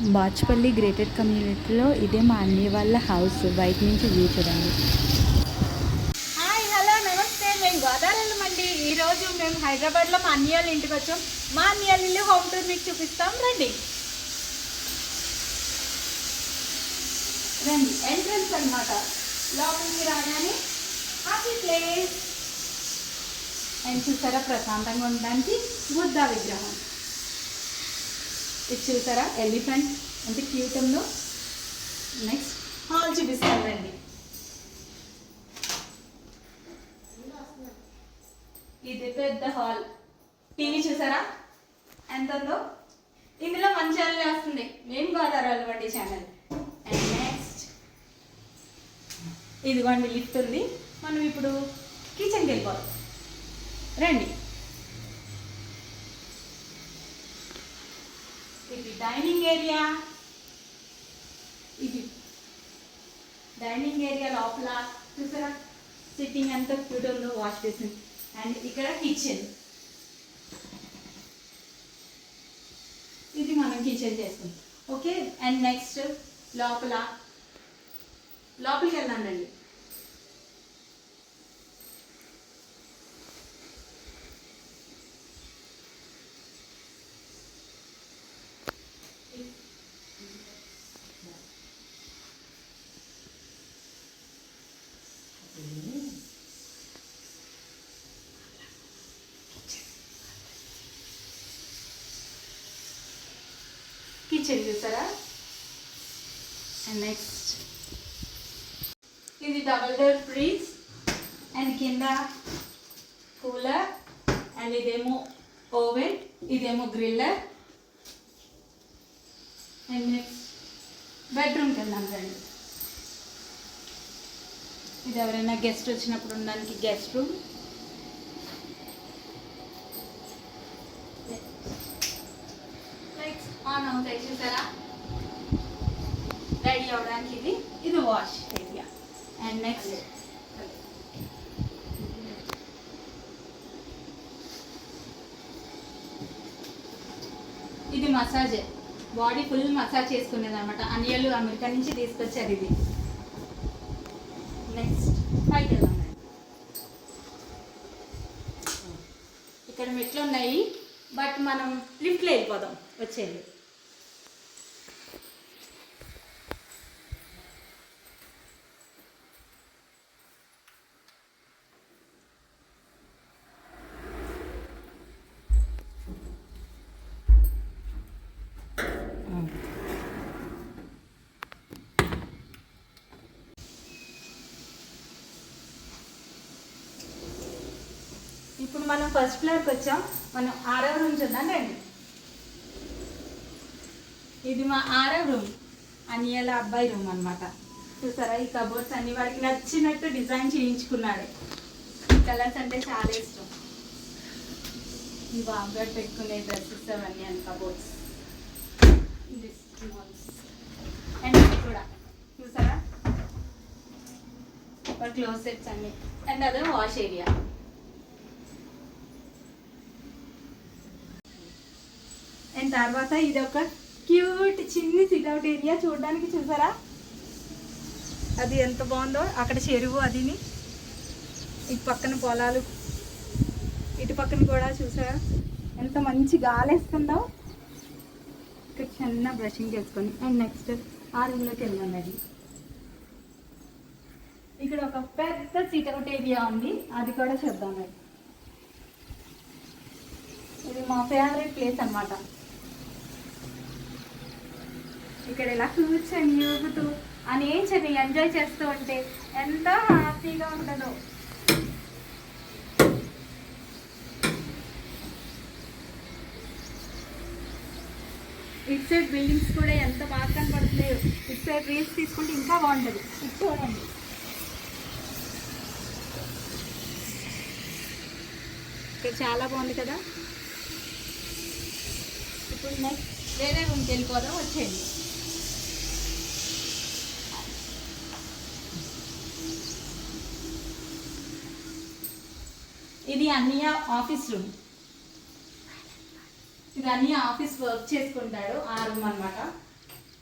Bachupally grated కమ్యూనిటీలో ఇదే మా అన్నయ్య వాళ్ళ హౌస్. బయట నుంచి వ్యూ చూడండి. హాయ్ హలో నమస్తే. మేము గోదావరి అండి. ఈరోజు మేము హైదరాబాద్లో మా అన్నయ్య వాళ్ళ ఇంటికి వచ్చాం. మా అన్నయ్య వాళ్ళ ఇల్లు హోమ్ టూర్ మీకు చూపిస్తాం. రండి. రండి. ఎంట్రన్స్ అన్నమాట. లోపలికి రాగానే హ్యాపీ ప్లేస్ అండ్ చూసారా? ప్రశాంతంగా ఉండడానికి బుద్ధ విగ్రహం. ఇది చూసారా? ఎలిఫెంట్. అంటే క్యూట్ ఉందో నెక్స్ట్ హాల్ చూపిస్తానండి. ఇది పెద్ద హాల్. టీవీ చూసారా? ఎంత ఉందో? ఇందులో మంచి ఛానల్ వస్తుంది. మేము గోదావరి వంటి ఛానల్ అండ్ నెక్స్ట్ ఇదిగోండి లిఫ్ట్ ఉంది. మనం ఇప్పుడు కిచెన్కి వెళ్ళిపోతాం రండి. Dining area? ఇది. డైనింగ్ ఏరియా లోపల చూసారా? సిట్టింగ్ అంతా క్యూట్ ఉందో వాష్ బేసిన్ అండ్ ఇక్కడ కిచెన్. ఇది మనం కిచెన్ చేసుకుంటాం ఓకే? అండ్ నెక్స్ట్ లోపల. లోపలికి వెళ్ళానండి కిచెన్ చూసారా? అండ్ నెక్స్ట్ ఇది డబల్ డోర్ ఫ్రిడ్జ్ అండ్ కింద కూలర్ అండ్ ఇదేమో ఓవెన్ ఇదేమో గ్రిల్లర్ అండ్ నెక్స్ట్ బెడ్రూమ్కి వెళ్దాం రండి. ఇది ఎవరైనా గెస్ట్ వచ్చినప్పుడు ఉండడానికి గెస్ట్ రూమ్ ఆన్ అవుతాయి చూసారా రెడీ అవడానికి ఇది. ఇది వాష్ ఏరియా. అండ్ నెక్స్ట్ ఇది మసాజ్. బాడీ ఫుల్ మసాజ్ చేసుకునేది అనమాట అనియలు అమెరికా నుంచి తీసుకొచ్చారు ఇది. నెక్స్ట్ పైకి వెళ్దాం. ఇక్కడ మెట్లు ఉన్నాయి. బట్ మనం లిఫ్ట్లో వెళ్ళిపోదాం. వచ్చేది ఇప్పుడు మనం ఫస్ట్ ఫ్లోర్కి వచ్చాం. మనం ఆరవ రూమ్ చూద్దాం రండి. ఇది మా ఆరవ రూమ్ అనియల అబ్బాయి రూమ్ అన్నమాట. చూసారా? ఈ కబోర్డ్స్ అన్ని వాడికి నచ్చినట్టు డిజైన్ చేయించుకున్నాడు. కలర్స్ అంటే చాలా ఇష్టం. ఈ బాబుగా పెట్టుకునే డ్రెస్సెస్ అవన్నీ అని కబోర్డ్స్ అండ్ కూడా. చూసారా? క్లోజ్ సెట్స్ అన్ని. అండ్ అదే వాష్ ఏరియా తర్వాత ఇది ఒక క్యూట్ చిన్ని సిట్అవుట్ ఏరియా చూడడానికి చూసారా? అది ఎంత బాగుందో అక్కడ చెరువు అదిని. ఇటు పక్కన పొలాలు ఇటు పక్కన కూడా చూసారా? ఎంత మంచి గాలి వేస్తుందో ఇక్కడ చిన్న బ్రషింగ్ చేసుకొని. అండ్ నెక్స్ట్ ఆ రూమ్లోకి వెళ్ళాం అది ఇక్కడ ఒక పెద్ద సిట్అవుట్ ఏరియా ఉంది. అది కూడా చూద్దాం అది ఇది మా ఫేవరెట్ ప్లేస్ అన్నమాట. ఇక్కడ ఇలా కూర్చొని ఊగుతూ ఆ నేచర్ని ఎంజాయ్ చేస్తూ ఉంటే ఎంత హ్యాపీగా ఉండదో. ఇటు సైడ్ బిల్డింగ్స్ కూడా ఎంత బాగా కనపడుతున్నాయో ఇటు సైడ్ రీల్స్ తీసుకుంటే ఇంకా బాగుంటుంది. ఇటు చూడండి. ఇక్కడ చాలా బాగుంది కదా. ఇప్పుడు నెక్స్ట్ వేరే రూమ్కి వెళ్ళిపోదాం వచ్చేయండి. ఇది అన్నయ్య ఆఫీస్ రూమ్. ఇది అన్నయ్య ఆఫీస్ వర్క్ చేసుకుంటాడు ఆ రూమ్ అనమాట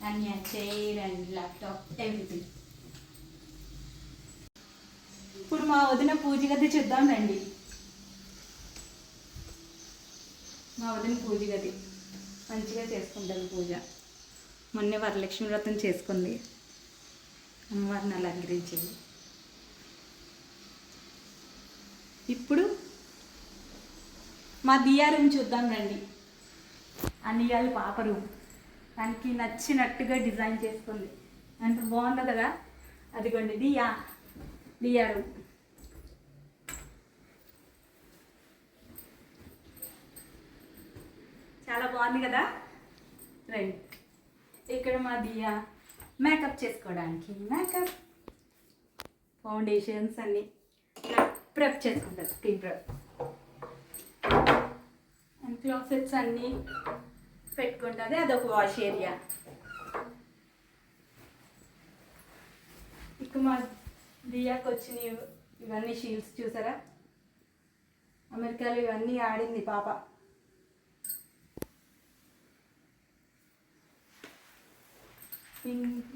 అన్నయ్య చైర్ అండ్ ల్యాప్టాప్ ఎవ్రీథింగ్. ఇప్పుడు మా వదిన పూజ గది చూద్దాం రండి. మా వదిన పూజ గది. మంచిగా చేసుకుంటారు పూజ. మొన్నే వరలక్ష్మి వ్రతం చేసుకుంది. అమ్మవారిని అలంకరించింది. ఇప్పుడు మా దియా రూమ్ చూద్దాం రండి. అన్నియాలు పాప రూమ్. దానికి నచ్చినట్టుగా డిజైన్ చేసుకుంది. అంత బాగుంది కదా? అదిగోండి దియా దియా రూమ్. చాలా బాగుంది కదా? రండి. ఇక్కడ మా దియా మేకప్ చేసుకోవడానికి. మేకప్. ఫౌండేషన్స్ అన్నీ. ప్రెప్ చేసుకుంటారు స్కిన్ ప్రెప్. అండ్ క్లాసెట్స్ అన్నీ పెట్టుకుంటుంది అదొక వాష్ ఏరియా. ఇక మా దియాకి వచ్చిన ఇవన్నీ షీల్డ్స్ చూసారా? అమెరికాలో ఇవన్నీ ఆడింది పాప.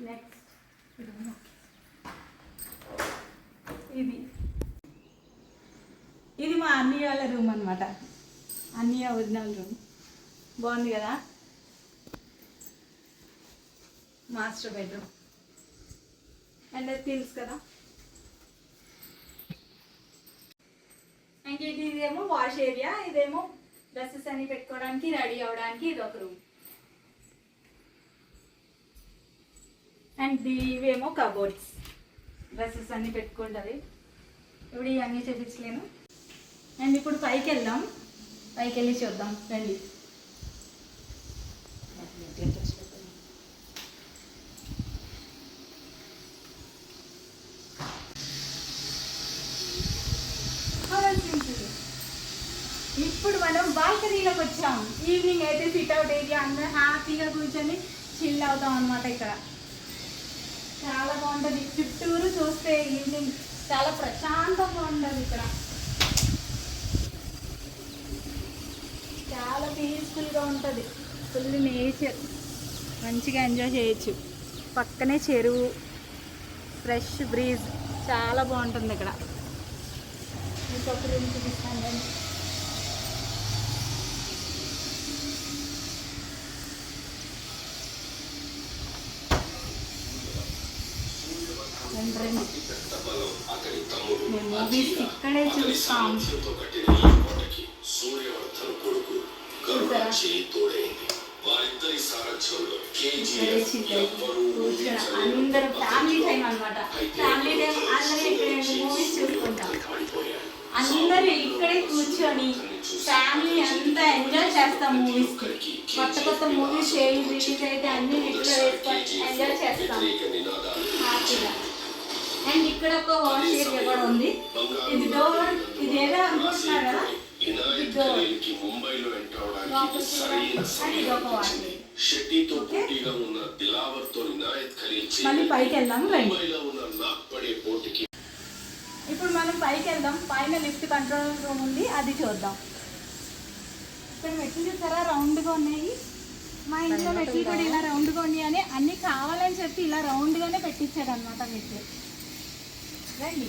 నెక్స్ట్. ఇది ఇది. మా అన్నయ్య వాళ్ళ రూమ్ అనమాట అన్నయ్య ఒరిజినల్ రూమ్. బాగుంది కదా? Master bedroom. అండ్ అది తెలుసు కదా? ఇంక ఇది ఇదేమో వాష్ ఏరియా. ఇదేమో డ్రెస్సెస్ అన్ని పెట్టుకోవడానికి రెడీ అవ్వడానికి ఇది ఒక రూమ్. అండ్ ఇవేమో కబోర్డ్స్. డ్రెస్సెస్ అన్ని పెట్టుకుంటుంది. ఇప్పుడు ఇవన్నీ చూపించలేను. అండ్ ఇప్పుడు పైకి వెళ్దాం పైకి వెళ్ళి చూద్దాం. రండి. ఇప్పుడు మనం బాల్కనీలోకి వచ్చాం. ఈవినింగ్ అయితే సిట్ అవుట్ ఏరియా. అందరూ హ్యాపీగా కూర్చొని చిల్ అవుతాం అనమాట ఇక్కడ. చాలా బాగుంటుంది. చుట్టూరు చూస్తే ఈవినింగ్ చాలా ప్రశాంతంగా ఉంటుంది ఇక్కడ. చాలా పీస్ఫుల్గా ఉంటుంది. Full nature. మంచిగా ఎంజాయ్ చేయొచ్చు. పక్కనే చెరువు ఫ్రెష్ బ్రీజ్ చాలా బాగుంటుంది ఇక్కడ. ఇంకొక రూమ్ చూపిస్తాను. మేము మూవీస్ ఇక్కడే చూస్తాం. చేయి తోడైంది వారిద్దరి సారథ్యంలో ఇక్కడే చికెన్ కూర్చొని అందరూ ఫ్యామిలీ టైం అన్నమాట ఫ్యామిలీ టైం అందరూ ఇక్కడ మూవీస్ చూసుకుంటాం అందరూ ఇక్కడే కూర్చొని ఫ్యామిలీ అంతా ఎంజాయ్ చేస్తాం మూవీస్ కొత్త కొత్త మూవీస్ ఏవి రిలీజ్ అయితే అన్ని నెట్లో వేసుకొని ఎంజాయ్ చేస్తాం హ్యాపీగా అండ్ ఇక్కడ ఒక వాష్ ఏరియా కూడా ఉంది. ఇది డోర్ ఇది ఏదో అనుకుంటున్నారు కదా? ముంబైలో ఎంటర్ అవడానికి సరైన షెట్టీతో పోటీగా ఉన్న ఇనాయత్ ఖలీల్ ముంబైలో ఉన్న పడే పోటీకి ఇప్పుడు మనం పైకి వెళ్దాం పైన లిఫ్ట్ కంట్రోల్ రూమ్ ఉంది అది చూద్దాం. ఇక్కడ మెట్లు చూసారా? రౌండ్గా ఉన్నాయి. మా ఇంట్లో మెట్లు కూడా ఇలా రౌండ్గా ఉన్నాయి అని అన్ని కావాలని చెప్పి ఇలా రౌండ్గానే పెట్టించాడు అనమాట మెట్లు. రండి.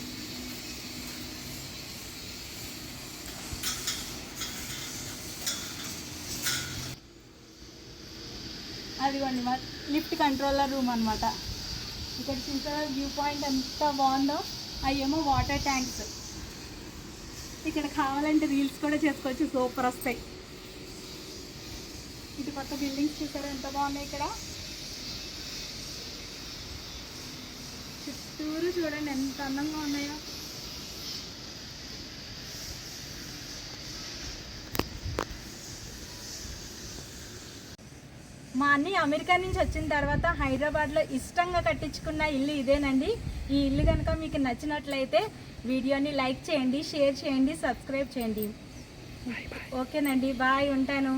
ఇదిగోండి మా లిఫ్ట్ కంట్రోలర్ రూమ్ అనమాట ఇక్కడ చూసారా వ్యూ పాయింట్ ఎంత బాగుందో? అయ్యేమో వాటర్ ట్యాంక్స్ ఇక్కడ కావాలంటే రీల్స్ కూడా చేసుకోవచ్చు సూపర్ వస్తాయి. ఇటు కొత్త బిల్డింగ్స్ చూసారా ఎంత బాగున్నాయి ఇక్కడ? చుట్టూరు చూడండి ఎంత అందంగా ఉన్నాయో. మా అన్నయ్య అమెరికా నుంచి వచ్చిన తర్వాత హైదరాబాద్లో ఇష్టంగా కట్టించుకున్న ఇల్లు ఇదేనండి. ఈ ఇల్లు కనుక మీకు నచ్చినట్లయితే వీడియోని లైక్ చేయండి షేర్ చేయండి సబ్స్క్రైబ్ చేయండి. ఓకేనండి బాయ్ ఉంటాను.